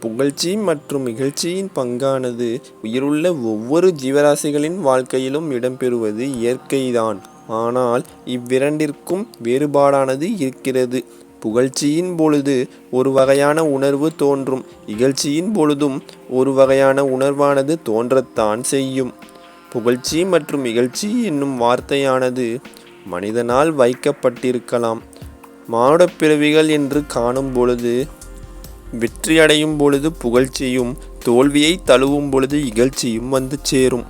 புகழ்ச்சி மற்றும் இகழ்ச்சியின் பங்கானது உயிருள்ள ஒவ்வொரு ஜீவராசிகளின் வாழ்க்கையிலும் இடம்பெறுவது இயற்கைதான். ஆனால் இவ்விரண்டிற்கும் வேறுபாடானது இருக்கிறது. புகழ்ச்சியின் பொழுது ஒரு வகையான உணர்வு தோன்றும் இகழ்ச்சியின் பொழுதும் ஒரு வகையான உணர்வானது தோன்றத்தான் செய்யும். புகழ்ச்சி மற்றும் இகழ்ச்சி என்னும் வார்த்தையானது மனிதனால் வைக்கப்பட்டிருக்கலாம். மானுடப் பிறவிகள் என்று காணும் பொழுது வெற்றியடையும் பொழுது புகழ்ச்சியும் தோல்வியை தழுவும் பொழுது இகழ்ச்சியும் வந்து சேரும்.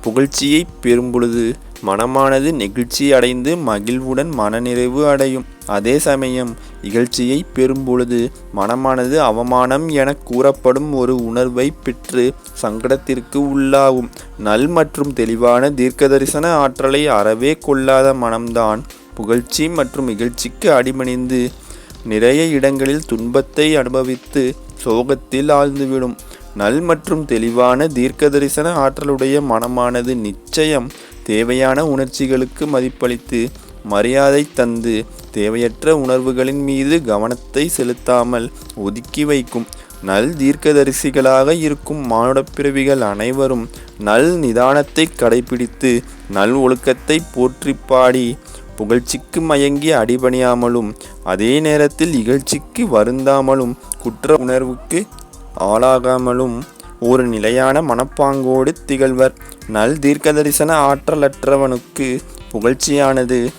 புகழ்ச்சியைப் பெறும்பொழுது மனமானது நெகிழ்ச்சி அடைந்து மகிழ்வுடன் மனநிறைவு அடையும். அதே சமயம் இகழ்ச்சியை பெறும்பொழுது மனமானது அவமானம் என கூறப்படும் ஒரு உணர்வைப் பெற்று சங்கடத்திற்கு உள்ளாகும். நல் மற்றும் தெளிவான தீர்க்கதரிசன ஆற்றலை அறவே கொள்ளாத மனம்தான் புகழ்ச்சி மற்றும் இகழ்ச்சிக்கு அடிமணிந்து நிறைய இடங்களில் துன்பத்தை அனுபவித்து சோகத்தில் ஆழ்ந்துவிடும். நல் மற்றும் தெளிவான தீர்க்கதரிசன ஆற்றலுடைய மனமானது நிச்சயம் தேவையான உணர்ச்சிகளுக்கு மதிப்பளித்து மரியாதை தந்து தேவையற்ற உணர்வுகளின் மீது கவனத்தை செலுத்தாமல் ஒதுக்கி வைக்கும். நல் தீர்க்கதரிசிகளாக இருக்கும் மானுடப் பிறவிகள் அனைவரும் நல் நிதானத்தை கடைப்பிடித்து நல் ஒழுக்கத்தை போற்றிப் பாடி புகழ்ச்சிக்கு மயங்கி அடிபணியாமலும் அதே நேரத்தில் இகழ்ச்சிக்கு வருந்தாமலும் குற்ற உணர்வுக்கு ஆளாகாமலும் ஒரு நிலையான மனப்பாங்கோடு திகழ்வர். நல் தீர்க்கதரிசன ஆற்றலற்றவனுக்கு புகழ்ச்சியானது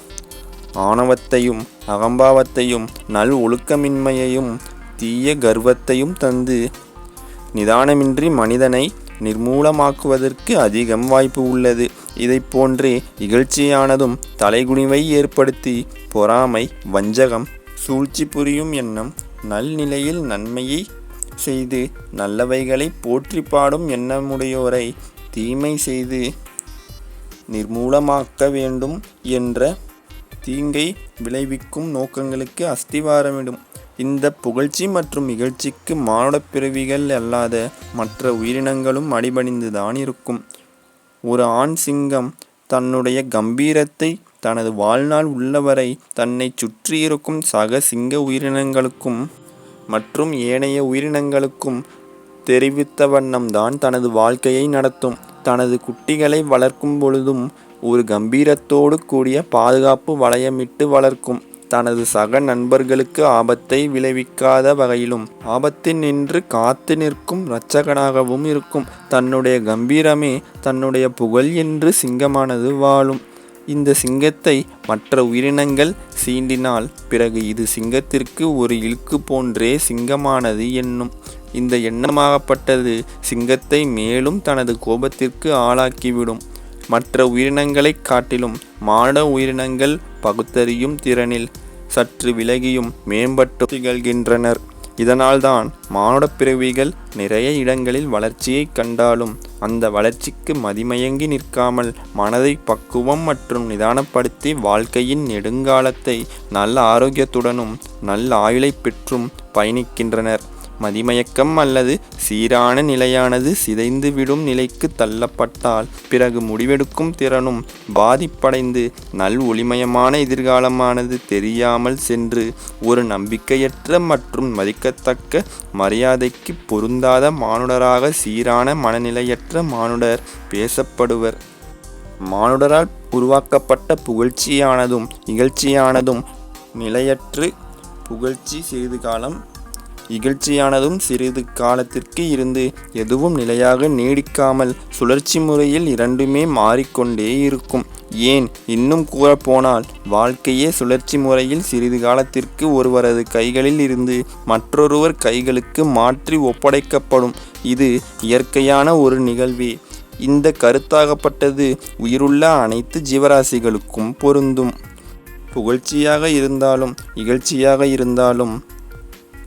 ஆணவத்தையும் அகம்பாவத்தையும் நல் ஒழுக்கமின்மையையும் தீய கர்வத்தையும் தந்து நிதானமின்றி மனிதனை நிர்மூலமாக்குவதற்கு அதிகம் வாய்ப்பு உள்ளது. இதைப் போன்றே இகழ்ச்சியானதும் தலைகுனிவை ஏற்படுத்தி பொறாமை வஞ்சகம் சூழ்ச்சி புரியும் எண்ணம் நல்நிலையில் நன்மையை செய்து நல்லவைகளைப் போற்றி பாடும் எண்ணமுடையோரை தீமை செய்து நிர்மூலமாக்க வேண்டும் என்ற தீங்கை விளைவிக்கும் நோக்கங்களுக்கு அஸ்திவாரமிடும். இந்த புகழ்ச்சி மற்றும் இகழ்ச்சிக்கு மானுடப் பிறவிகள் அல்லாத மற்ற உயிரினங்களும் அடிபணிந்துதான் இருக்கும். ஒரு ஆண் சிங்கம் தன்னுடைய கம்பீரத்தை தனது வாழ்நாள் உள்ளவரை தன்னை சுற்றியிருக்கும் சக சிங்க உயிரினங்களுக்கும் மற்றும் ஏனைய உயிரினங்களுக்கும் தெரிவித்த வண்ணம்தான் தனது வாழ்க்கையை நடத்தும். தனது குட்டிகளை வளர்க்கும் பொழுதும் ஒரு கம்பீரத்தோடு கூடிய பாதுகாப்பு வளையமிட்டு வளர்க்கும். தனது சக நண்பர்களுக்கு ஆபத்தை விளைவிக்காத வகையிலும் ஆபத்தினின்று காத்து நிற்கும் இரட்சகனாகவும் இருக்கும். தன்னுடைய கம்பீரமே தன்னுடைய புகழ் என்று சிங்கமானது வாழும். இந்த சிங்கத்தை மற்ற உயிரினங்கள் சீண்டினால் பிறகு இது சிங்கத்திற்கு ஒரு இழுக்கு போன்றே சிங்கமானது என்னும் இந்த எண்ணமாகப்பட்டது சிங்கத்தை மேலும் தனது கோபத்திற்கு ஆளாக்கிவிடும். மற்ற உயிரினங்களைக் காட்டிலும் மாட உயிரினங்கள் பகுத்தறியும் திறனில் சற்று விலகியும் மேம்பட்டு திகழ்கின்றனர். இதனால்தான் மானுடப் பிறவிகள் நிறைய இடங்களில் வளர்ச்சியைக் கண்டாலும் அந்த வளர்ச்சிக்கு மதிமயங்கி நிற்காமல் மனதை பக்குவம் மற்றும் நிதானப்படுத்தி வாழ்க்கையின் நெடுங்காலத்தை நல்ல ஆரோக்கியத்துடனும் நல்ல ஆயுளைப் பெற்றும் பயணிக்கின்றனர். மதிமயக்கம் அல்லது சீரான நிலையானது சிதைந்து விடும் நிலைக்கு தள்ளப்பட்டால் பிறகு முடிவெடுக்கும் திறனும் பாதிப்படைந்து நல் ஒளிமயமான எதிர்காலமானது தெரியாமல் சென்று ஒரு நம்பிக்கையற்ற மற்றும் மதிக்கத்தக்க மரியாதைக்கு பொருந்தாத மானுடராக சீரான மனநிலையற்ற மானுடர் பேசப்படுவர். மானுடரால் உருவாக்கப்பட்ட புகழ்ச்சியானதும் இகழ்ச்சியானதும் நிலையற்று புகழ்ச்சி சிறிது காலம் இகழ்ச்சியானதும் சிறிது காலத்திற்கு இருந்து எதுவும் நிலையாக நீடிக்காமல் சுழற்சி முறையில் இரண்டுமே மாறிக்கொண்டே இருக்கும். ஏன் இன்னும் கூறப்போனால் வாழ்க்கையே சுழற்சி முறையில் சிறிது காலத்திற்கு ஒருவரது கைகளில் இருந்து மற்றொருவர் கைகளுக்கு மாற்றி ஒப்படைக்கப்படும். இது இயற்கையான ஒரு நிகழ்வே. இந்த கருத்தாகப்பட்டது உயிருள்ள அனைத்து ஜீவராசிகளுக்கும் பொருந்தும். புகழ்ச்சியாக இருந்தாலும் இகழ்ச்சியாக இருந்தாலும்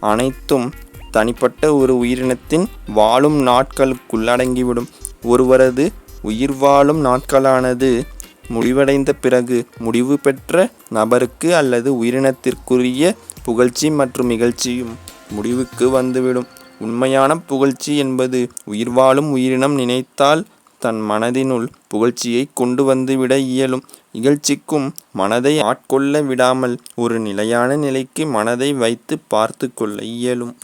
அனைத்தும் தனிப்பட்ட ஒரு உயிரினத்தின் வாழும் நாட்களுக்குள்ளடங்கிவிடும் ஒருவரது உயிர் வாழும் நாட்களானது முடிவடைந்த பிறகு முடிவு பெற்ற நபருக்கு அல்லது உயிரினத்திற்குரிய புகழ்ச்சி மற்றும் நிகழ்ச்சியும் முடிவுக்கு வந்துவிடும். உண்மையான புகழ்ச்சி என்பது உயிர் வாழும் உயிரினம் நினைத்தால் தன் மனதினுள் புகழ்ச்சியை கொண்டு வந்து விட இயலும். இகழ்ச்சிக்கும் மனதை ஆட்கொள்ள விடாமல் ஒரு நிலையான நிலைக்கு மனதை வைத்து பார்த்து கொள்ள இயலும்.